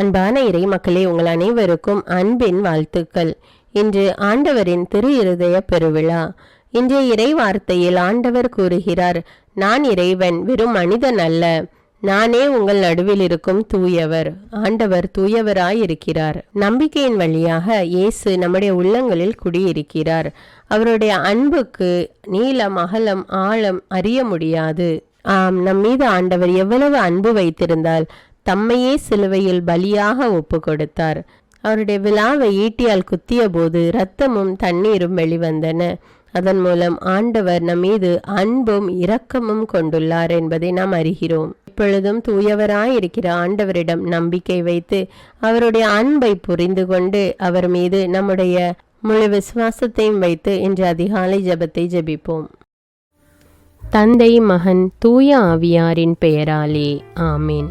அன்பான இறை மக்களே உங்கள் அனைவருக்கும் அன்பின் வாழ்த்துக்கள். இன்று ஆண்டவரின் திரு இருதய பெருவிழா. இன்றைய இறை வார்த்தையில் ஆண்டவர் கூறுகிறார் நான் இறைவன் வெறும் மனிதன் அல்ல. நானே உங்கள் நடுவில் இருக்கும் தூயவர். ஆண்டவர் தூயவராய் இருக்கிறார் நம்பிக்கையின் வழியாக இயேசு நம்முடைய உள்ளங்களில் குடியிருக்கிறார். அவருடைய அன்புக்கு நீளம் அகலம் ஆழம் அறிய முடியாது. ஆம் நம் மீது ஆண்டவர் எவ்வளவு அன்பு வைத்திருந்தால் தம்மையே சிலுவையில் பலியாக ஒப்பு கொடுத்தார் அவருடைய விழாவை ஈட்டியால் குத்திய போது இரத்தமும் தண்ணீரும் வெளிவந்தன. அதன் மூலம் ஆண்டவர் நம் மீது அன்பும் இரக்கமும் கொண்டுள்ளார் என்பதை நாம் அறிகிறோம். இப்பொழுதும் தூயவராய் இருக்கிற ஆண்டவரிடம் நம்பிக்கை வைத்து அவருடைய அன்பை புரிந்து கொண்டு அவர் மீது நம்முடைய முழு விசுவாசத்தையும் வைத்து இன்று அதிகாலை ஜெபத்தை ஜெபிப்போம். தந்தை மகன் தூய ஆவியாரின் பெயராலே. ஆமீன்.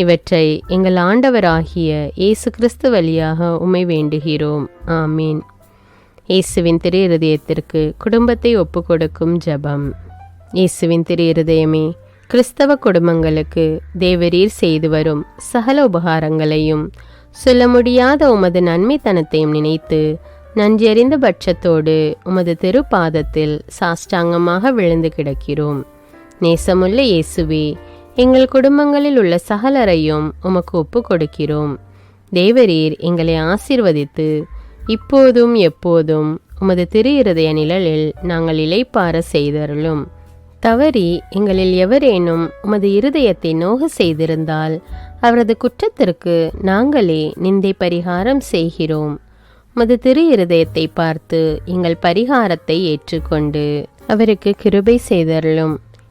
இவற்றை எங்கள் ஆண்டவராகிய இயேசு கிறிஸ்து வழியாக உமை வேண்டுகிறோம். ஆமீன். இயேசுவின் திரு இருதயத்திற்கு குடும்பத்தை ஒப்புக்கொடுக்கும் ஜெபம். இயேசுவின் திரு இருதயமே கிறிஸ்தவ குடும்பங்களுக்கு தேவரீர் செய்து வரும் சகல உபகாரங்களையும் சொல்ல முடியாத உமது நன்மைத்தனத்தையும் நினைத்து நன்றியறிந்த பட்சத்தோடு உமது திருப்பாதத்தில் சாஷ்டாங்கமாக விழுந்து கிடக்கிறோம். நேசமுள்ள இயேசுவே எங்கள் குடும்பங்களில் உள்ள சகலரையும் உமக்கு ஒப்பு கொடுக்கிறோம் தேவரீர் எங்களை ஆசீர்வதித்து இப்போதும் எப்போதும் உமது திரு இருதய நிழலில் நாங்கள் இலைப்பார செய்தருளும். தவறி எங்களில் எவரேனும் உமது இருதயத்தை நோக செய்திருந்தால் அவரது குற்றத்திற்கு நாங்களே நிந்தை பரிகாரம் செய்கிறோம். உமது திரு இருதயத்தை பார்த்து எங்கள் பரிகாரத்தை ஏற்றுக்கொண்டு அவருக்கு கிருபை செய்தருளும்.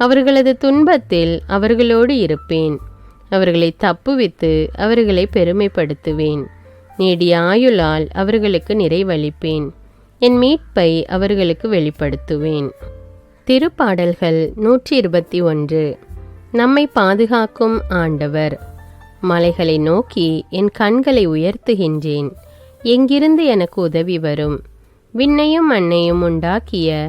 அவர்களது துன்பத்தில் அவர்களோடு இருப்பேன். அவர்களை தப்புவித்து அவர்களை பெருமைப்படுத்துவேன். நீடிய ஆயுளால் அவர்களுக்கு நிறைவளிப்பேன். என் மீட்பை அவர்களுக்கு வெளிப்படுத்துவேன். திருப்பாடல்கள் நூற்றி இருபத்தி ஒன்று நம்மை பாதுகாக்கும் ஆண்டவர். மலைகளை நோக்கி என் கண்களை உயர்த்துகின்றேன். எங்கிருந்து எனக்கு உதவி வரும்? விண்ணையும் மண்ணையும் உண்டாக்கிய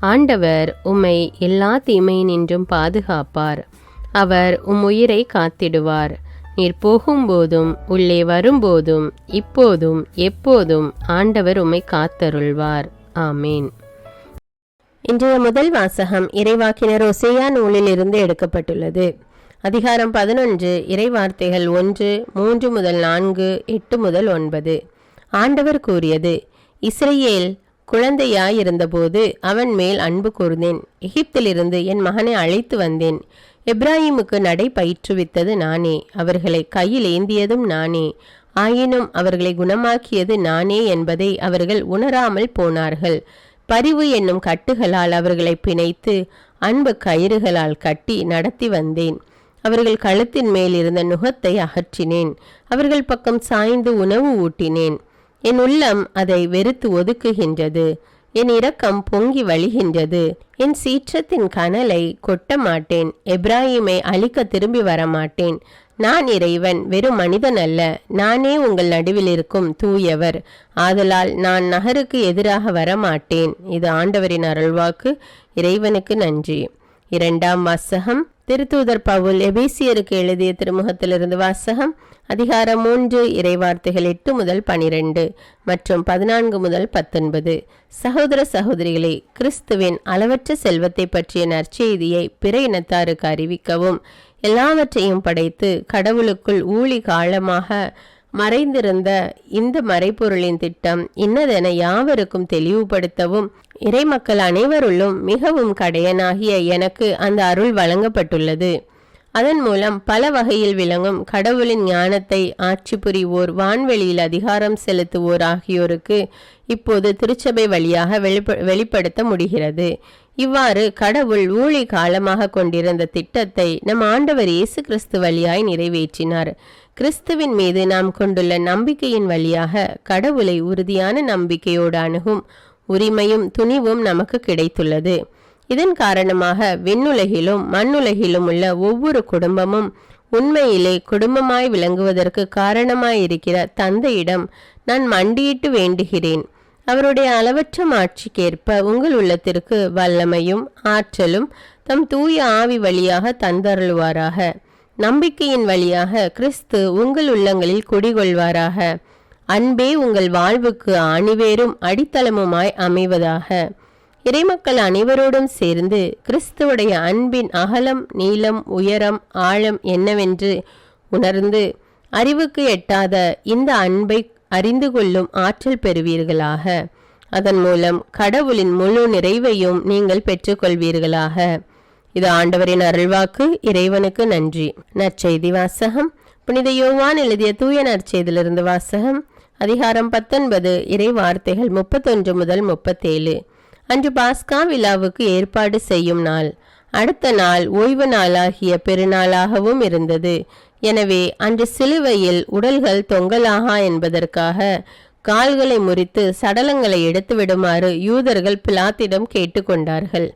ஆண்டவர் உம்மை எல்லா தீமையினின்றும் பாதுகாப்பார். அவர் உம் உயிரை காத்திடுவார். நீர் போகும்போதும் உள்ளே வரும்போதும் இப்போதும் எப்போதும் ஆண்டவர் உம்மை காத்தருள்வார். ஆமேன். இன்றைய முதல் வாசகம் இறைவாக்கினர் ஒசையா நூலில் இருந்து எடுக்கப்பட்டுள்ளது. அதிகாரம் பதினொன்று இறைவார்த்தைகள் ஒன்று மூன்று முதல் நான்கு எட்டு முதல் ஒன்பது. ஆண்டவர் கூறியது இஸ்ரேல் குழந்தையாயிருந்தபோது அவன் மேல் அன்பு கூர்ந்தேன். எகிப்திலிருந்து என் மகனை அழைத்து வந்தேன். எப்ராஹிமுக்கு நடை பயிற்றுவித்தது நானே. அவர்களை கையில் ஏந்தியதும் நானே. ஆயினும் அவர்களை குணமாக்கியது நானே என்பதை அவர்கள் உணராமல் போனார்கள். பரிவு என்னும் கட்டுகளால் அவர்களை பிணைத்து அன்பு கயிறுகளால் கட்டி நடத்தி வந்தேன். அவர்கள் கழுத்தின் மேல் இருந்த நுகத்தை அகற்றினேன். அவர்கள் பக்கம் சாய்ந்து உணவு ஊட்டினேன். என் உள்ளம் அதை வெறுத்து ஒதுக்குகின்றது. என் இரக்கம் பொங்கி வழிகின்றது. என் சீற்றத்தின் கனலை கொட்ட மாட்டேன். எப்ராஹிமை அழிக்க திரும்பி வர மாட்டேன் நான் இறைவன் வெறும் மனிதன் அல்ல. நானே உங்கள் நடுவில் இருக்கும் தூயவர். ஆதலால் நான் நகருக்கு எதிராக வரமாட்டேன். இது ஆண்டவரின் அருள்வாக்கு. இறைவனுக்கு நன்றி. இரண்டாம் வாசகம். திருத்தூதர் பவுல் எபேசியருக்கு எழுதிய திருமுகத்திலிருந்து வாசகம். அதிகாரம் மூன்று இறைவார்த்தைகள் எட்டு முதல் பனிரெண்டு மற்றும் பதினான்கு முதல் பத்தொன்பது. சகோதர சகோதரிகளே கிறிஸ்துவின் அளவற்ற செல்வத்தை பற்றிய நற்செய்தியை பிற இனத்தாருக்கு அறிவிக்கவும். எல்லாவற்றையும் படைத்து கடவுளுக்குள் ஊழி காலமாக மறைந்திருந்த இந்த மறைப்பொருளின் திட்டம் இன்னதென யாவருக்கும் தெளிவுபடுத்தவும் இறைமக்கள் அனைவருள்ளும் மிகவும் கடையனாகிய எனக்கு அந்த அருள் வழங்கப்பட்டுள்ளது. அதன் மூலம் பல வகையில் விளங்கும் கடவுளின் ஞானத்தை ஆட்சி புரிவோர் வான்வெளியில் அதிகாரம் செலுத்துவோர் ஆகியோருக்கு இப்போது திருச்சபை வழியாக வெளிப்ப வெளிப்படுத்த முடிகிறது. இவ்வாறு கடவுள் ஊழி காலமாக கொண்டிருந்த திட்டத்தை நம் ஆண்டவர் இயேசு கிறிஸ்து வழியாய் நிறைவேற்றினார். கிறிஸ்துவின் மீது நாம் கொண்டுள்ள நம்பிக்கையின் வழியாக கடவுளை உறுதியான நம்பிக்கையோடு அணுகும் உரிமையும் துணிவும் நமக்கு கிடைத்துள்ளது. இதன் காரணமாக விண்ணுலகிலும் மண்ணுலகிலும் உள்ள ஒவ்வொரு குடும்பமும் உண்மையிலே குடும்பமாய் விளங்குவதற்கு காரணமாயிருக்கிற தந்தையிடம் நான் மண்டியிட்டு வேண்டுகிறேன். அவருடைய அளவற்ற மாட்சிக்கேற்ப உங்கள் உள்ளத்திற்கு வல்லமையும் ஆற்றலும் தம் தூய ஆவி வழியாக தந்தருளுவாராக. நம்பிக்கையின் வழியாக கிறிஸ்து உங்கள் உள்ளங்களில் குடிகொள்வாராக. அன்பே உங்கள் வாழ்வுக்கு ஆணிவேரும் அடித்தளமுமாய் அமைவதாக. இறைமக்கள் அனைவரோடும் சேர்ந்து கிறிஸ்துவுடைய அன்பின் அகலம் நீளம் உயரம் ஆழம் என்னவென்று உணர்ந்து அறிவுக்கு எட்டாத இந்த அன்பை அறிந்து கொள்ளும் ஆற்றல் பெறுவீர்களாக. அதன் மூலம் கடவுளின் முழு நிறைவையும் நீங்கள் பெற்றுக்கொள்வீர்களாக. இது ஆண்டவரின் அருள்வாக்கு. இறைவனுக்கு நன்றி. நற்செய்தி வாசகம். புனித யோவான் எழுதிய தூய நற்செய்தியிலிருந்து வாசகம். அதிகாரம் பத்தொன்பது. இறை வார்த்தைகள் முப்பத்தொன்று முதல் முப்பத்தேழு. அன்று பாஸ்கா விழாவுக்கு ஏற்பாடு செய்யும் நாள். அடுத்த நாள் ஓய்வு நாளாகிய பெருநாளாகவும் இருந்தது. எனவே அன்று சிலுவையில் உடல்கள் தொங்கலாகா என்பதற்காக கால்களை முறித்து சடலங்களை எடுத்து விடுமாறு யூதர்கள் பிலாத்திடம் கேட்டுக்கொண்டார்கள்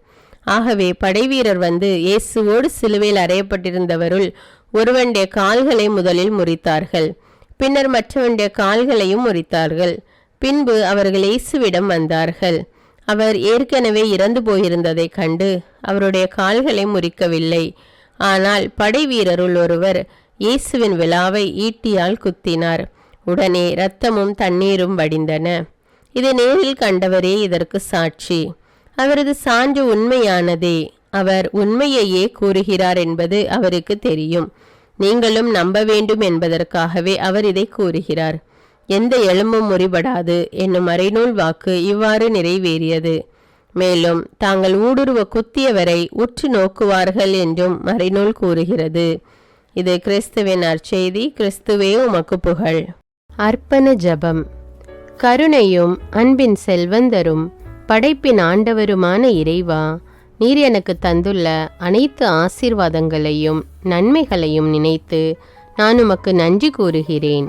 ஆகவே படைவீரர் வந்து இயேசுவோடு சிலுவையில் அறையப்பட்டிருந்தவருள் ஒருவனுடைய கால்களை முதலில் முறித்தார்கள். பின்னர் மற்றவனுடைய கால்களையும் முறித்தார்கள். பின்பு அவர்கள் இயேசுவிடம் வந்தார்கள். அவர் ஏற்கனவே இறந்து போயிருந்ததை கண்டு அவருடைய கால்களை முறிக்கவில்லை. ஆனால் படை வீரருள் ஒருவர் இயேசுவின் விழாவை ஈட்டியால் குத்தினார். உடனே இரத்தமும் தண்ணீரும் வடிந்தன. இதை நேரில் கண்டவரே இதற்கு சாட்சி. அவரது சான்று உண்மையானதே. அவர் உண்மையையே கூறுகிறார் என்பது அவருக்கு தெரியும். நீங்களும் நம்ப வேண்டும் என்பதற்காகவே அவர் இதை கூறுகிறார். எந்த எலும்பும் முறிபடாது என்னும் மறைநூல் வாக்கு இவ்வாறு நிறைவேறியது. மேலும் தாங்கள் ஊடுருவ குத்தியவரை உற்று நோக்குவார்கள் என்றும் மறைநூல் கூறுகிறது. இது கிறிஸ்துவின் அற்செய்தி கிறிஸ்துவே உமக்கு புகழ். அர்ப்பண ஜபம். கருணையும் அன்பின் செல்வந்தரும் படைப்பின் ஆண்டவருமான இறைவா நீர் எனக்கு தந்துள்ள அனைத்து ஆசீர்வாதங்களையும் நன்மைகளையும் நினைத்து நான் உமக்கு நன்றி கூறுகிறேன்.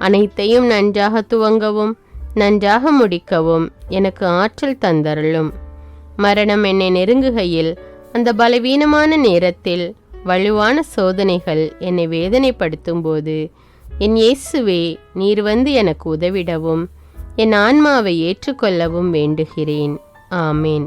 அனைத்தையும் நன்றாக துவங்கவும் நன்றாக முடிக்கவும் எனக்கு ஆற்றல் தந்தருளும். மரணம் என்னை நெருங்குகையில் அந்த பலவீனமான நேரத்தில் வலுவான சோதனைகள் என்னை வேதனைப்படுத்தும் போது என் இயேசுவே நீர் வந்து எனக்கு உதவிடவும் என் ஆன்மாவை ஏற்றுக்கொள்ளவும் வேண்டுகிறேன். ஆமேன்.